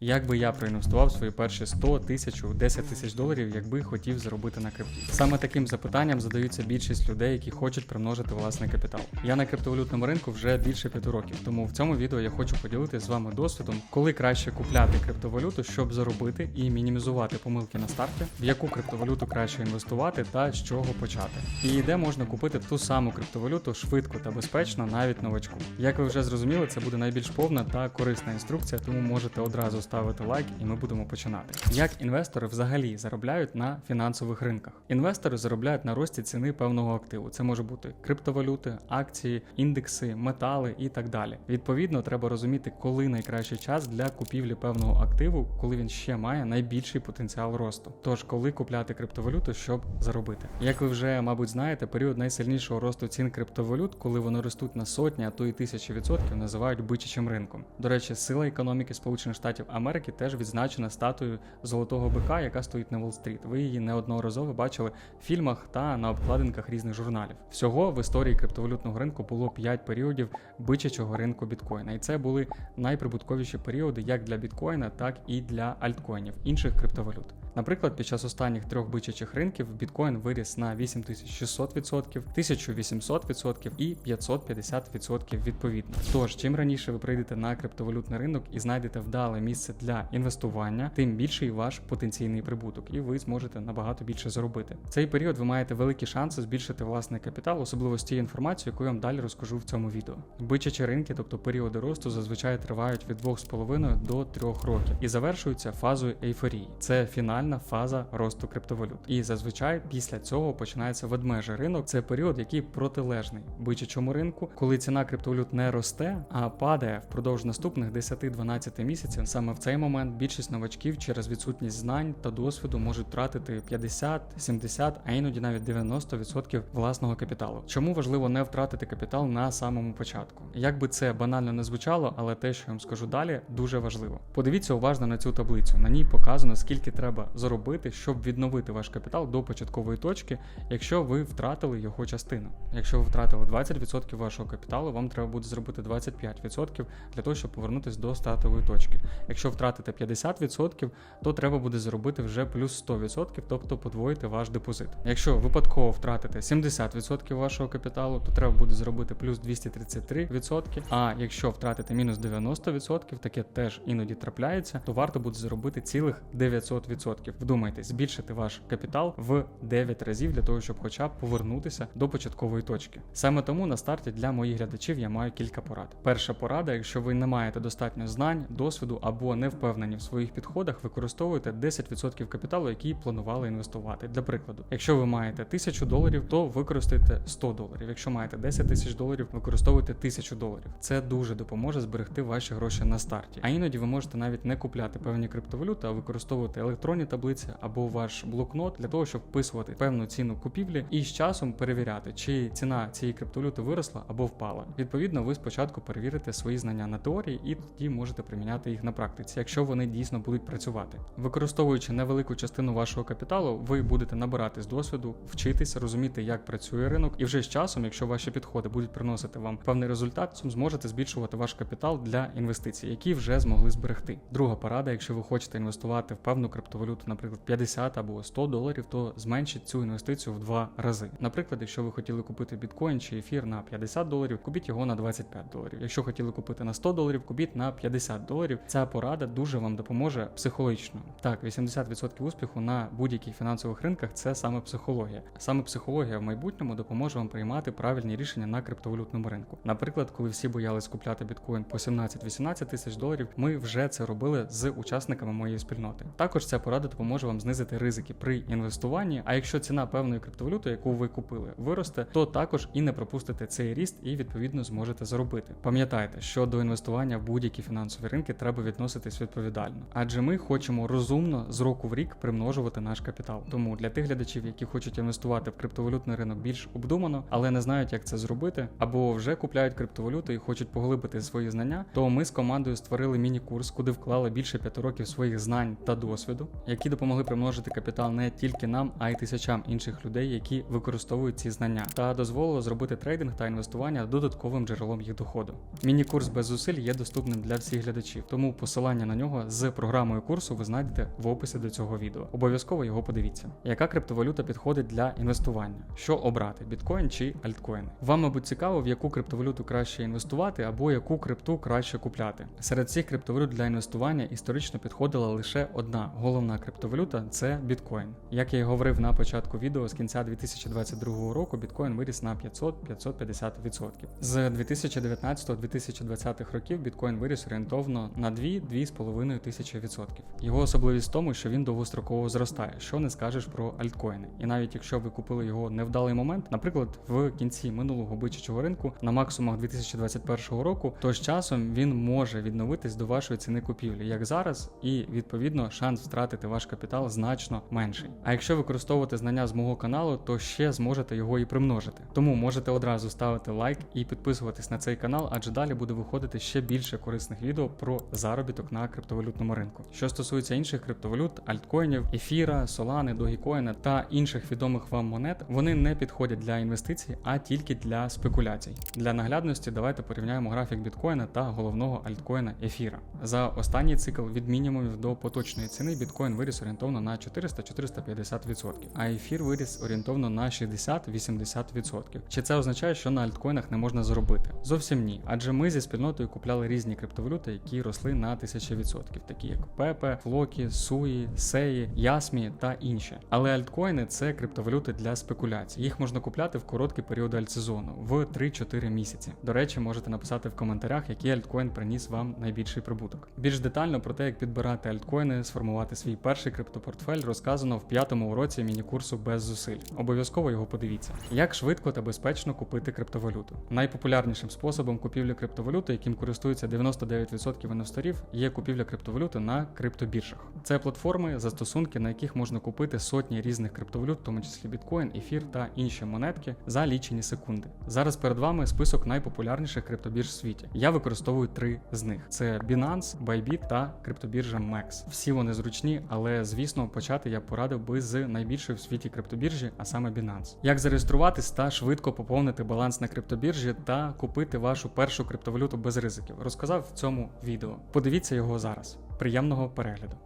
Як би я проінвестував свої перші 100, 1000, 10 тисяч доларів, якби хотів заробити на крипті? Саме таким запитанням задаються більшість людей, які хочуть примножити власний капітал. Я на криптовалютному ринку вже більше п'яти років, тому в цьому відео я хочу поділитися з вами досвідом, коли краще купляти криптовалюту, щоб заробити і мінімізувати помилки на старті, в яку криптовалюту краще інвестувати та з чого почати. І де можна купити ту саму криптовалюту швидко та безпечно, навіть новачку. Як ви вже зрозуміли, це буде найбільш повна та корисна інструкція, тому можете одразу ставити лайк, і ми будемо починати. Як інвестори взагалі заробляють на фінансових ринках? Інвестори заробляють на рості ціни певного активу. Це може бути криптовалюти, акції, індекси, метали і так далі. Відповідно, треба розуміти, коли найкращий час для купівлі певного активу, коли він ще має найбільший потенціал росту. Тож, коли купляти криптовалюту, щоб заробити. Як ви вже, мабуть, знаєте, період найсильнішого росту цін криптовалют, коли вони ростуть на сотні, а то й тисячі відсотків, називають бичачим ринком. До речі, сила економіки Сполучених Штатів Америки теж відзначена статуєю золотого бика, яка стоїть на Уолл-стріт. Ви її неодноразово бачили в фільмах та на обкладинках різних журналів. Всього в історії криптовалютного ринку було 5 періодів бичачого ринку біткоїна, і це були найприбутковіші періоди як для біткоїна, так і для альткоїнів інших криптовалют. Наприклад, під час останніх трьох бичачих ринків біткоін виріс на 8600%, 1800% і 550% відповідно. Тож, чим раніше ви прийдете на криптовалютний ринок і знайдете вдале місце для інвестування, тим більший ваш потенційний прибуток, і ви зможете набагато більше заробити. В цей період ви маєте великі шанси збільшити власний капітал, особливо з тією інформацією, яку я вам далі розкажу в цьому відео. Бичачі ринки, тобто періоди росту, зазвичай тривають від 2,5 до 3 років і завершуються фазою ейфорії. Це фінальна фаза росту криптовалют. І зазвичай після цього починається ведмежий ринок. Це період, який протилежний бичачому ринку, коли ціна криптовалют не росте, а падає впродовж наступних 10-12 місяців. Саме в цей момент більшість новачків через відсутність знань та досвіду можуть втратити 50, 70, а іноді навіть 90% власного капіталу. Чому важливо не втратити капітал на самому початку? Як би це банально не звучало, але те, що я вам скажу далі, дуже важливо. Подивіться уважно на цю таблицю. На ній показано, скільки треба заробити, щоб відновити ваш капітал до початкової точки, якщо ви втратили його частину. Якщо ви втратили 20% вашого капіталу, вам треба буде зробити 25% для того, щоб повернутися до стартової точки. Якщо втратите 50%, то треба буде заробити вже плюс 100%, тобто подвоїти ваш депозит. Якщо випадково втратите 70% вашого капіталу, то треба буде зробити плюс 233%. А якщо втратите мінус 90%, таке теж іноді трапляється, то варто буде заробити цілих 900%. Вдумайтесь, збільшити ваш капітал в 9 разів для того, щоб хоча б повернутися до початкової точки. Саме тому на старті для моїх глядачів я маю кілька порад. Перша порада, якщо ви не маєте достатньо знань, досвіду або не впевнені в своїх підходах, використовуйте 10% капіталу, який планували інвестувати. Для прикладу, якщо ви маєте 1000 доларів, то використайте 100 доларів. Якщо маєте 10 тисяч доларів, використовуйте 1000 доларів. Це дуже допоможе зберегти ваші гроші на старті. А іноді ви можете навіть не купляти певні криптовалюти, а використовувати електронні таблиці або ваш блокнот для того, щоб вписувати певну ціну купівлі і з часом перевіряти, чи ціна цієї криптовалюти виросла або впала. Відповідно, ви спочатку перевірите свої знання на теорії і тоді можете приміняти їх на практиці, якщо вони дійсно будуть працювати. Використовуючи невелику частину вашого капіталу, ви будете набирати з досвіду, вчитись, розуміти, як працює ринок, і вже з часом, якщо ваші підходи будуть приносити вам певний результат, зможете збільшувати ваш капітал для інвестицій, які вже змогли зберегти. Друга порада, якщо ви хочете інвестувати в певну криптовалюту, наприклад, 50 або 100 доларів, то зменшіть цю інвестицію в два рази. Наприклад, якщо ви хотіли купити біткоін чи ефір на 50 доларів, купіть його на 25 доларів. Якщо хотіли купити на 100 доларів, купіть на 50 доларів. Ця порада дуже вам допоможе психологічно. Так, 80% успіху на будь-яких фінансових ринках це саме психологія. Саме психологія в майбутньому допоможе вам приймати правильні рішення на криптовалютному ринку. Наприклад, коли всі боялись купляти біткоін по 17-18 тисяч доларів, ми вже це робили з учасниками моєї спільноти. Також ця порада допоможе вам знизити ризики при інвестуванні. А якщо ціна певної криптовалюти, яку ви купили, виросте, то також і не пропустите цей ріст і відповідно зможете заробити. Пам'ятайте, що до інвестування в будь-які фінансові ринки треба відноситись відповідально, адже ми хочемо розумно з року в рік примножувати наш капітал. Тому для тих глядачів, які хочуть інвестувати в криптовалютний ринок більш обдумано, але не знають, як це зробити, або вже купляють криптовалюту і хочуть поглибити свої знання, то ми з командою створили міні-курс, куди вклали більше 5 років своїх знань та досвіду, які допомогли примножити капітал не тільки нам, а й тисячам інших людей, які використовують ці знання, та дозволило зробити трейдинг та інвестування додатковим джерелом їх доходу. Міні-курс без зусиль є доступним для всіх глядачів, тому посилання на нього з програмою курсу ви знайдете в описі до цього відео. Обов'язково його подивіться. Яка криптовалюта підходить для інвестування? Що обрати біткоін чи альткоїни? Вам, мабуть, цікаво, в яку криптовалюту краще інвестувати або яку крипту краще купляти. Серед всіх криптовалют для інвестування історично підходила лише одна головна криптовалюта це біткоін. Як я й говорив на початку відео, з кінця 2022 року біткоін виріс на 500-550%. З 2019-2020 років біткоін виріс орієнтовно на 2-2,5 тисячі відсотків. Його особливість в тому, що він довгостроково зростає, що не скажеш про альткоїни. І навіть якщо ви купили його невдалий момент, наприклад, в кінці минулого бичачого ринку на максимумах 2021 року, то з часом він може відновитись до вашої ціни купівлі, як зараз, і відповідно шанс втратити ваш капітал значно менший. А якщо використовувати знання з мого каналу, то ще зможете його і примножити. Тому можете одразу ставити лайк і підписуватись на цей канал, адже далі буде виходити ще більше корисних відео про заробіток на криптовалютному ринку. Що стосується інших криптовалют, альткоїнів, ефіра, солани, догікоїна та інших відомих вам монет, вони не підходять для інвестицій, а тільки для спекуляцій. Для наглядності давайте порівняємо графік біткоїна та головного альткоїна ефіра. За останній цикл від мінімумів до поточної ціни біткоін виріс орієнтовно на 400-450%, а ефір виріс орієнтовно на 60-80%. Чи це означає, що на альткоїнах не можна заробити? Зовсім ні, адже ми зі спільнотою купляли різні криптовалюти, які росли на тисячі відсотків, такі як Пепе, Флокі, Суї, Сеї, Ясмі та інші. Але альткоїни це криптовалюти для спекуляцій. Їх можна купляти в короткі періоди альтсезону в 3-4 місяці. До речі, можете написати в коментарях, який альткоін приніс вам найбільший прибуток. Більш детально про те, як підбирати альткоїни, сформувати свій перший криптопортфель, розказано в п'ятому уроці міні-курсу без зусиль. Обов'язково його подивіться. Як швидко та безпечно купити криптовалюту? Найпопулярнішим способом купівлі криптовалюти, яким користуються 99% інвесторів, є купівля криптовалюти на криптобіржах. Це платформи, застосунки, на яких можна купити сотні різних криптовалют, в тому числі біткоін, ефір та інші монетки за лічені секунди. Зараз перед вами список найпопулярніших криптобірж в світі. Я використовую три з них: це Binance, Bybit та криптобіржа MEX. Всі вони зручні, але звісно, почати я порадив би з найбільшої в світі криптобіржі, а саме Binance. Як зареєструватись та швидко поповнити баланс на криптобіржі та купити вашу першу криптовалюту без ризиків, розказав в цьому відео. Подивіться його зараз. Приємного перегляду.